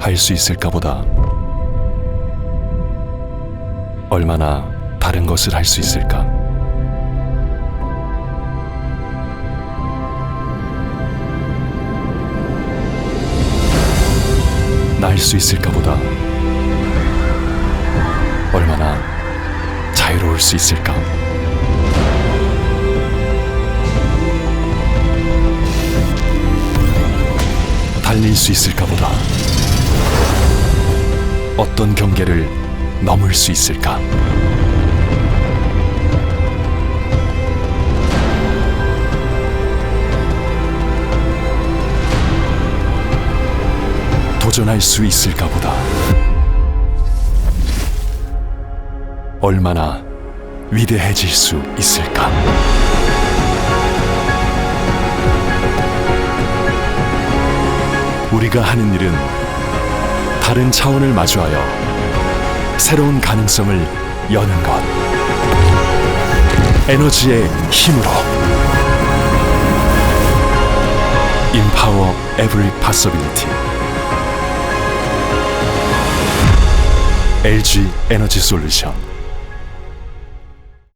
할 수 있을까 보다 얼마나 다른 것을 할 수 있을까? 날 수 있을까 보다 얼마나 자유로울 수 있을까? 달릴 수 있을까 보다 어떤 경계를 넘을 수 있을까? 도전할 수 있을까 보다 얼마나 위대해질 수 있을까? 우리가 하는 일은 다른 차원을 마주하여 새로운 가능성을 여는 것. 에너지의 힘으로. Empower every possibility. LG 에너지 솔루션.